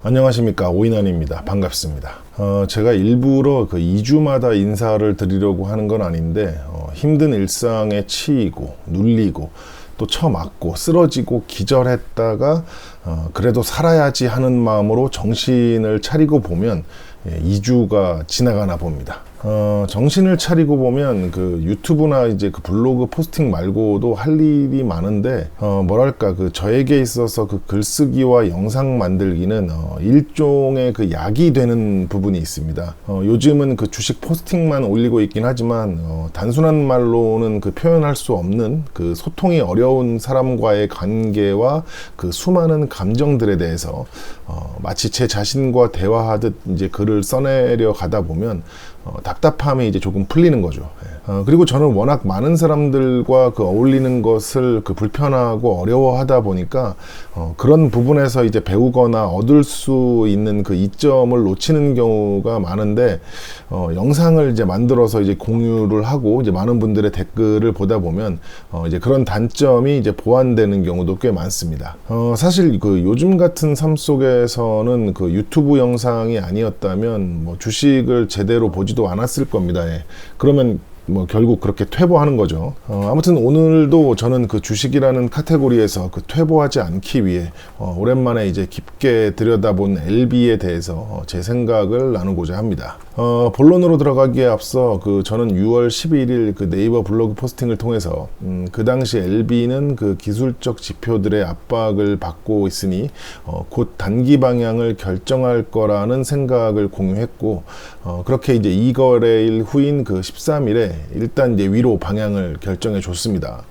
안녕하십니까. 오인환입니다. 반갑습니다. 어, 제가 일부러 그 2주마다 인사를 드리려고 하는 건 아닌데 어, 힘든 일상에 치이고 눌리고 또 처맞고 쓰러지고 기절했다가 어, 그래도 살아야지 하는 마음으로 정신을 차리고 보면 예, 2주가 지나가나 봅니다 어, 정신을 차리고 보면 그 유튜브나 이제 그 블로그 포스팅 말고도 할 일이 많은데, 어, 뭐랄까, 그 저에게 있어서 그 글쓰기와 영상 만들기는 어, 일종의 그 약이 되는 부분이 있습니다. 어, 요즘은 그 주식 포스팅만 올리고 있긴 하지만, 어, 단순한 말로는 그 표현할 수 없는 그 소통이 어려운 사람과의 관계와 그 수많은 감정들에 대해서 어, 마치 제 자신과 대화하듯 이제 글을 써내려 가다 보면 어, 답답함이 이제 조금 풀리는 거죠. 예. 어, 그리고 저는 워낙 많은 사람들과 그 어울리는 것을 그 불편하고 어려워하다 보니까 어, 그런 부분에서 이제 배우거나 얻을 수 있는 그 이점을 놓치는 경우가 많은데 어, 영상을 이제 만들어서 이제 공유를 하고 이제 많은 분들의 댓글을 보다 보면 어, 이제 그런 단점이 이제 보완되는 경우도 꽤 많습니다. 어, 사실 그 요즘 같은 삶 속에서는 그 유튜브 영상이 아니었다면 뭐 주식을 제대로 보지도 않 았을 겁니다. 예. 그러면 뭐 결국 그렇게 퇴보하는 거죠. 어, 아무튼 오늘도 저는 그 주식이라는 카테고리에서 그 퇴보하지 않기 위해 어, 오랜만에 이제 깊게 들여다본 LB에 대해서 어, 제 생각을 나누고자 합니다. 어, 본론으로 들어가기에 앞서 그 저는 6월 11일 그 네이버 블로그 포스팅을 통해서 음, 그 당시 LB는 그 기술적 지표들의 압박을 받고 있으니 어, 곧 단기 방향을 결정할 거라는 생각을 공유했고 어, 그렇게 이제 이 거래일 후인 그 13일에 일단 이제 위로 방향을 결정해 줬습니다.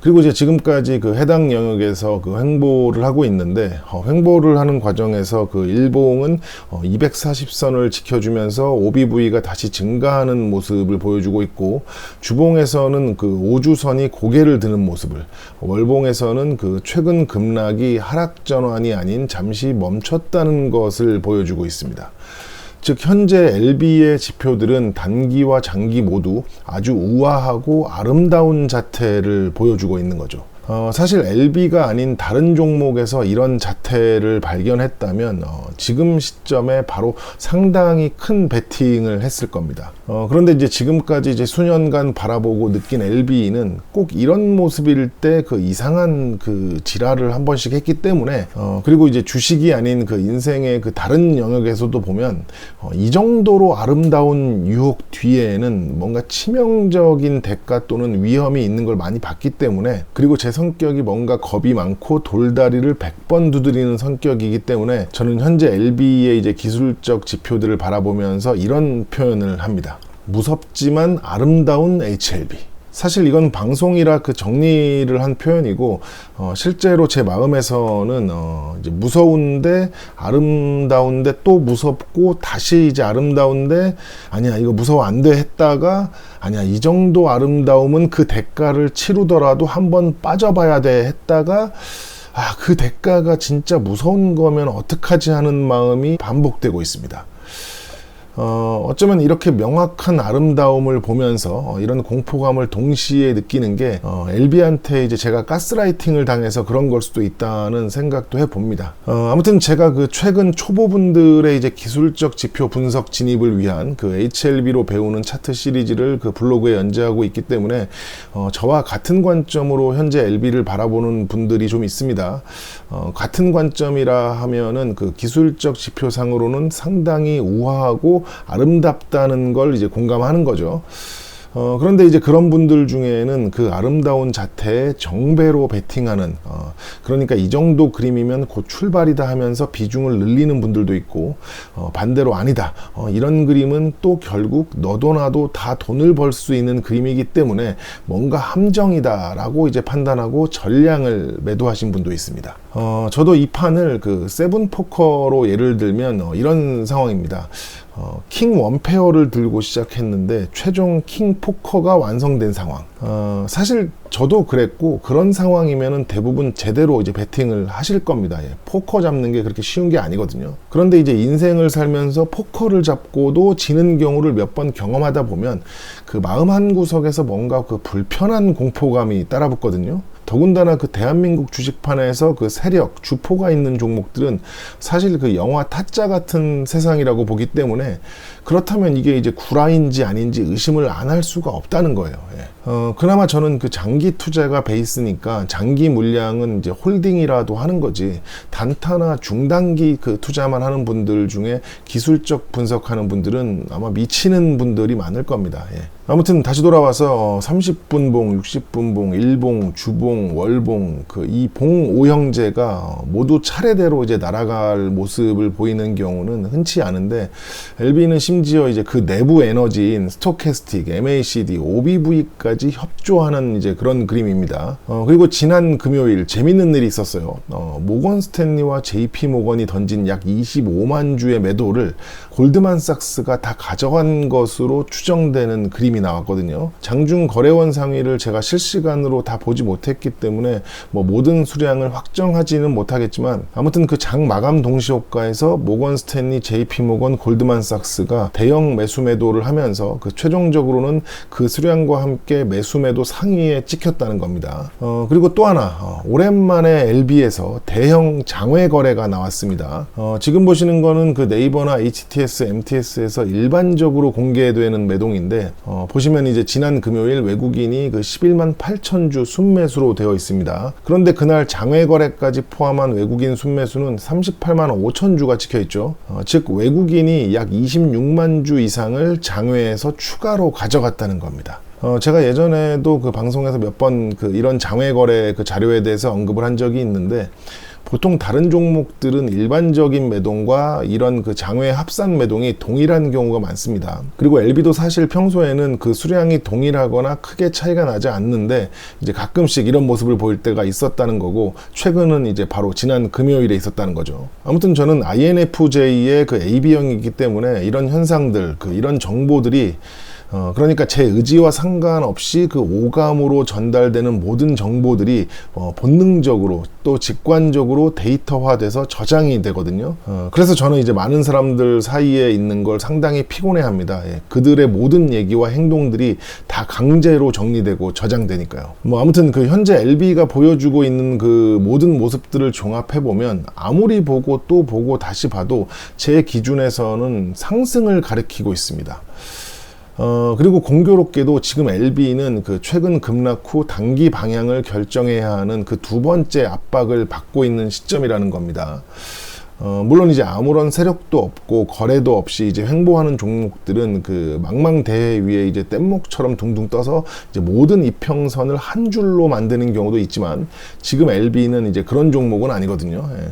그리고 이제 지금까지 그 해당 영역에서 그 횡보를 하고 있는데 어, 횡보를 하는 과정에서 그 일봉은 어, 240선을 지켜주면서 OBV가 다시 증가하는 모습을 보여주고 있고 주봉에서는 그 5주선이 고개를 드는 모습을 월봉에서는 그 최근 급락이 하락 전환이 아닌 잠시 멈췄다는 것을 보여주고 있습니다. 즉 현재 LB의 지표들은 단기와 장기 모두 아주 우아하고 아름다운 자태를 보여주고 있는 거죠. 어, 사실 LB가 아닌 다른 종목에서 이런 자태를 발견했다면 어, 지금 시점에 바로 상당히 큰 베팅을 했을 겁니다. 어, 그런데 이제 지금까지 이제 수년간 바라보고 느낀 LB는 꼭 이런 모습일 때 그 이상한 그 지랄을 한 번씩 했기 때문에 어, 그리고 이제 주식이 아닌 그 인생의 그 다른 영역에서도 보면 어, 이 정도로 아름다운 유혹 뒤에는 뭔가 치명적인 대가 또는 위험이 있는 걸 많이 봤기 때문에 그리고 제 성격이 뭔가 겁이 많고 돌다리를 100번 두드리는 성격이기 때문에 저는 현재 LB의 이제 기술적 지표들을 바라보면서 이런 표현을 합니다. 무섭지만 아름다운 HLB. 사실 이건 방송이라 그 정리를 한 표현이고 어, 실제로 제 마음에서는 어, 이제 무서운데 아름다운데 또 무섭고 다시 이제 아름다운데 아니야 이거 무서워 안 돼 했다가 아니야 이 정도 아름다움은 그 대가를 치르더라도 한번 빠져봐야 돼 했다가 아 그 대가가 진짜 무서운 거면 어떡하지 하는 마음이 반복되고 있습니다. 어, 어쩌면 이렇게 명확한 아름다움을 보면서 어, 이런 공포감을 동시에 느끼는 게 어, LB한테 이제 제가 가스라이팅을 당해서 그런 걸 수도 있다는 생각도 해봅니다. 어, 아무튼 제가 그 최근 초보분들의 이제 기술적 지표 분석 진입을 위한 그 HLB로 배우는 차트 시리즈를 그 블로그에 연재하고 있기 때문에 어, 저와 같은 관점으로 현재 LB를 바라보는 분들이 좀 있습니다. 어, 같은 관점이라 하면은 그 기술적 지표상으로는 상당히 우아하고 아름답다는 걸 이제 공감하는 거죠. 어, 그런데 이제 그런 분들 중에는 그 아름다운 자태에 정배로 베팅하는, 어, 그러니까 이 정도 그림이면 곧 출발이다 하면서 비중을 늘리는 분들도 있고, 어, 반대로 아니다. 어, 이런 그림은 또 결국 너도 나도 다 돈을 벌 수 있는 그림이기 때문에 뭔가 함정이다라고 이제 판단하고 전량을 매도하신 분도 있습니다. 어, 저도 이 판을 그 세븐 포커로 예를 들면 어, 이런 상황입니다. 어, 킹 원페어를 들고 시작했는데 최종 킹 포커가 완성된 상황. 어, 사실 저도 그랬고 그런 상황이면은 대부분 제대로 이제 베팅을 하실 겁니다. 예. 포커 잡는 게 그렇게 쉬운 게 아니거든요. 그런데 이제 인생을 살면서 포커를 잡고도 지는 경우를 몇 번 경험하다 보면 그 마음 한 구석에서 뭔가 그 불편한 공포감이 따라붙거든요. 더군다나 그 대한민국 주식판에서 그 세력, 주포가 있는 종목들은 사실 그 영화 타짜 같은 세상이라고 보기 때문에 그렇다면 이게 이제 구라인지 아닌지 의심을 안 할 수가 없다는 거예요. 예. 어, 그나마 저는 그 장기 투자가 베이스니까 장기 물량은 이제 홀딩이라도 하는 거지 단타나 중단기 그 투자만 하는 분들 중에 기술적 분석하는 분들은 아마 미치는 분들이 많을 겁니다. 예. 아무튼 다시 돌아와서 30분봉, 60분봉, 일봉, 주봉, 월봉 그 이 봉 오형제가 모두 차례대로 이제 날아갈 모습을 보이는 경우는 흔치 않은데 LB는 심 지어 이제 그 내부 에너지인 스토캐스틱, MACD, OBV까지 협조하는 이제 그런 그림입니다. 어, 그리고 지난 금요일 재밌는 일이 있었어요. 어, 모건 스탠리와 JP 모건이 던진 약 25만 주의 매도를 골드만삭스가 다 가져간 것으로 추정되는 그림이 나왔거든요. 장중 거래원 상위를 제가 실시간으로 다 보지 못했기 때문에 뭐 모든 수량을 확정하지는 못하겠지만 아무튼 그 장 마감 동시효과에서 모건 스탠리, JP 모건, 골드만삭스가 대형 매수 매도를 하면서 그 최종적으로는 그 수량과 함께 매수 매도 상위에 찍혔다는 겁니다. 어, 그리고 또 하나 어, 오랜만에 LB에서 대형 장외 거래가 나왔습니다. 어, 지금 보시는 거는 그 네이버나 HTS, MTS에서 일반적으로 공개되는 매동인데 어, 보시면 이제 지난 금요일 외국인이 그 11만 8천 주 순매수로 되어 있습니다. 그런데 그날 장외 거래까지 포함한 외국인 순매수는 38만 5천 주가 찍혀 있죠. 어, 즉 외국인이 약 26만 주 이상을 장외에서 추가로 가져갔다는 겁니다. 어, 제가 예전에도 그 방송에서 몇 번 그 이런 장외 거래 그 자료에 대해서 언급을 한 적이 있는데 보통 다른 종목들은 일반적인 매동과 이런 그 장외 합산 매동이 동일한 경우가 많습니다. 그리고 LB도 사실 평소에는 그 수량이 동일하거나 크게 차이가 나지 않는데 이제 가끔씩 이런 모습을 보일 때가 있었다는 거고 최근은 이제 바로 지난 금요일에 있었다는 거죠. 아무튼 저는 INFJ의 그 AB형이기 때문에 이런 현상들, 그 이런 정보들이 어, 그러니까 제 의지와 상관없이 그 오감으로 전달되는 모든 정보들이 어, 본능적으로 또 직관적으로 데이터화돼서 저장이 되거든요. 어, 그래서 저는 이제 많은 사람들 사이에 있는 걸 상당히 피곤해 합니다. 예, 그들의 모든 얘기와 행동들이 다 강제로 정리되고 저장되니까요. 뭐 아무튼 그 현재 LB가 보여주고 있는 그 모든 모습들을 종합해 보면 아무리 보고 또 보고 다시 봐도 제 기준에서는 상승을 가리키고 있습니다. 어, 그리고 공교롭게도 지금 LB는 그 최근 급락 후 단기 방향을 결정해야 하는 그 두 번째 압박을 받고 있는 시점이라는 겁니다. 어, 물론 이제 아무런 세력도 없고 거래도 없이 이제 횡보하는 종목들은 그 망망대해 위에 이제 뗏목처럼 둥둥 떠서 이제 모든 이평선을 한 줄로 만드는 경우도 있지만 지금 LB는 이제 그런 종목은 아니거든요. 예.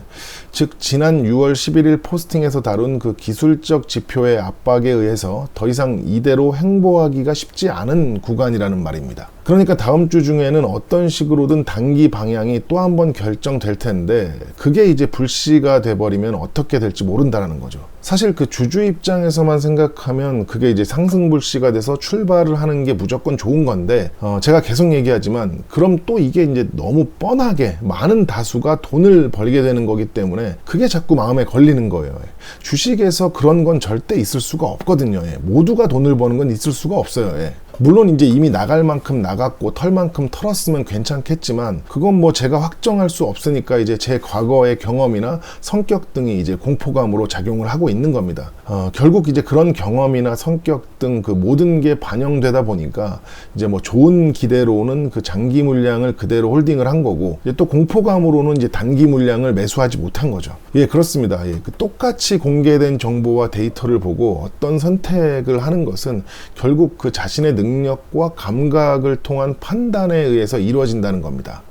즉 지난 6월 11일 포스팅에서 다룬 그 기술적 지표의 압박에 의해서 더 이상 이대로 횡보하기가 쉽지 않은 구간이라는 말입니다. 그러니까 다음 주 중에는 어떤 식으로든 단기 방향이 또 한 번 결정될 텐데 그게 이제 불씨가 돼버리면 어떻게 될지 모른다라는 거죠. 사실 그 주주 입장에서만 생각하면 그게 이제 상승 불씨가 돼서 출발을 하는 게 무조건 좋은 건데 어 제가 계속 얘기하지만 그럼 또 이게 이제 너무 뻔하게 많은 다수가 돈을 벌게 되는 거기 때문에 그게 자꾸 마음에 걸리는 거예요. 주식에서 그런 건 절대 있을 수가 없거든요. 예. 모두가 돈을 버는 건 있을 수가 없어요. 예. 물론 이제 이미 나갈 만큼 나갔고 털 만큼 털었으면 괜찮겠지만 그건 뭐 제가 확정할 수 없으니까 이제 제 과거의 경험이나 성격 등이 이제 공포감으로 작용을 하고 있는 겁니다. 어, 결국 이제 그런 경험이나 성격 등 그 모든 게 반영되다 보니까 이제 뭐 좋은 기대로는 그 장기 물량을 그대로 홀딩을 한 거고 이제 또 공포감으로는 이제 단기 물량을 매수하지 못한 거죠. 예, 그렇습니다. 예, 그 똑같이 공개된 정보와 데이터를 보고 어떤 선택을 하는 것은 결국 그 자신의 능 능력과 감각을 통한 판단에 의해서 이루어진다는 겁니다.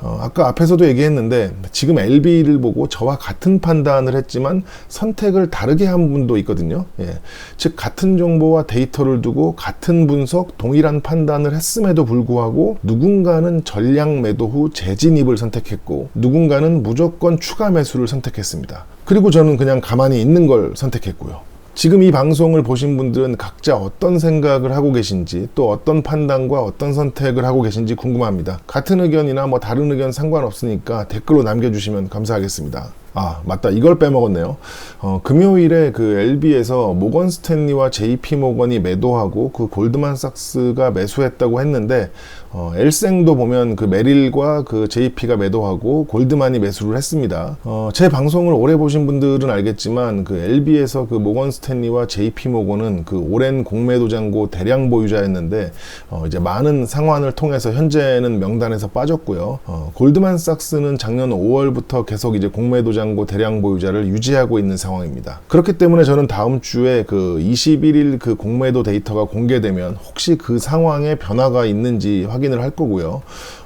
어, 아까 앞에서도 얘기했는데 지금 LB를 보고 저와 같은 판단을 했지만 선택을 다르게 한 분도 있거든요. 예. 즉 같은 정보와 데이터를 두고 같은 분석, 동일한 판단을 했음에도 불구하고 누군가는 전량 매도 후 재진입을 선택했고 누군가는 무조건 추가 매수를 선택했습니다. 그리고 저는 그냥 가만히 있는 걸 선택했고요. 지금 이 방송을 보신 분들은 각자 어떤 생각을 하고 계신지 또 어떤 판단과 어떤 선택을 하고 계신지 궁금합니다. 같은 의견이나 뭐 다른 의견 상관없으니까 댓글로 남겨주시면 감사하겠습니다. 아 맞다 이걸 빼먹었네요 어, 금요일에 그 LB에서 모건 스탠리와 JP 모건이 매도하고 그 골드만삭스가 매수했다고 했는데 어, 엘생도 보면 그 메릴과 그 JP가 매도하고 골드만이 매수를 했습니다. 어, 제 방송을 오래 보신 분들은 알겠지만 그 LB에서 그 모건 스탠리와 JP 모건은 그 오랜 공매도 잔고 대량 보유자였는데 어, 이제 많은 상환을 통해서 현재는 명단에서 빠졌고요. 어, 골드만삭스는 작년 5월부터 계속 이제 공매도 잔고 대량 보유자를 유지하고 있는 상황입니다. 그렇기 때문에 저는 다음 주에 그 21일 그 공매도 데이터가 공개되면 혹시 그 상황에 변화가 있는지 확인을 할 거고요.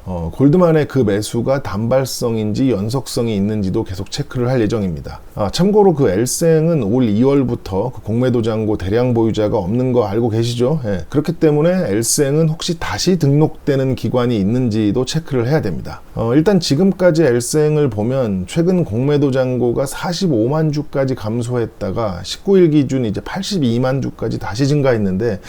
어, 골드만의 그 매수가 단발성인지 연속성이 있는지도 계속 체크를 할 예정입니다. 아, 참고로 그 엘생은 올 2월부터 그 공매도 잔고 대량 보유자가 없는 거 알고 계시죠? 예, 그렇기 때문에 엘생은 혹시 다시 등록되는 기관이 있는지도 체크를 해야 됩니다. 어, 일단 지금까지 엘생을 보면 최근 공매도 잔고가 45만 주까지 감소했다가 19일 기준 이제 82만 주까지 다시 증가했는데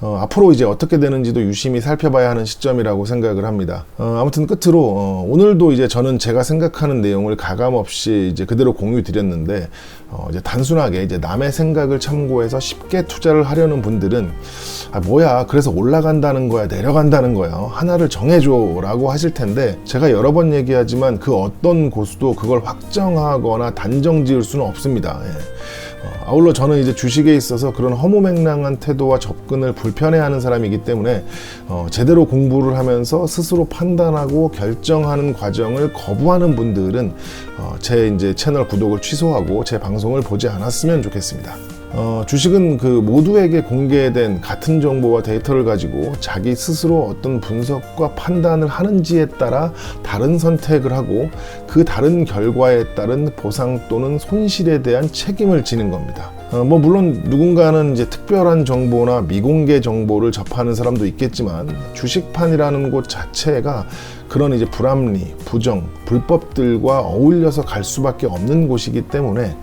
어, 앞으로 이제 어떻게 되는지도 유심히 살펴봐야 하는 시점 이라고 생각을 합니다. 어, 아무튼 끝으로 어, 오늘도 이제 저는 제가 생각하는 내용을 가감 없이 이제 그대로 공유 드렸는데 어, 이제 단순하게 이제 남의 생각을 참고해서 쉽게 투자를 하려는 분들은 아 뭐야 그래서 올라간다는 거야 내려간다는 거야 하나를 정해줘라고 하실 텐데 제가 여러 번 얘기하지만 그 어떤 고수도 그걸 확정하거나 단정 지을 수는 없습니다. 예. 어, 아울러 저는 이제 주식에 있어서 그런 허무맹랑한 태도와 접근을 불편해하는 사람이기 때문에 어, 제대로 공부를 하면서 스스로 판단하고 결정하는 과정을 거부하는 분들은 어, 제 이제 채널 구독을 취소하고 제 방송을 보지 않았으면 좋겠습니다. 어, 주식은 그 모두에게 공개된 같은 정보와 데이터를 가지고 자기 스스로 어떤 분석과 판단을 하는지에 따라 다른 선택을 하고 그 다른 결과에 따른 보상 또는 손실에 대한 책임을 지는 겁니다. 어, 뭐 물론 누군가는 이제 특별한 정보나 미공개 정보를 접하는 사람도 있겠지만 주식판이라는 곳 자체가 그런 이제 불합리, 부정, 불법들과 어울려서 갈 수밖에 없는 곳이기 때문에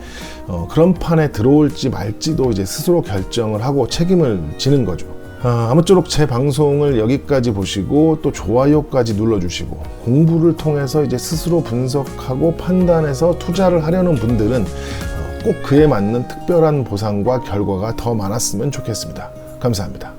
어, 그런 판에 들어올지 말지도 이제 스스로 결정을 하고 책임을 지는 거죠. 아, 아무쪼록 제 방송을 여기까지 보시고 또 좋아요까지 눌러주시고 공부를 통해서 이제 스스로 분석하고 판단해서 투자를 하려는 분들은 어, 꼭 그에 맞는 특별한 보상과 결과가 더 많았으면 좋겠습니다. 감사합니다.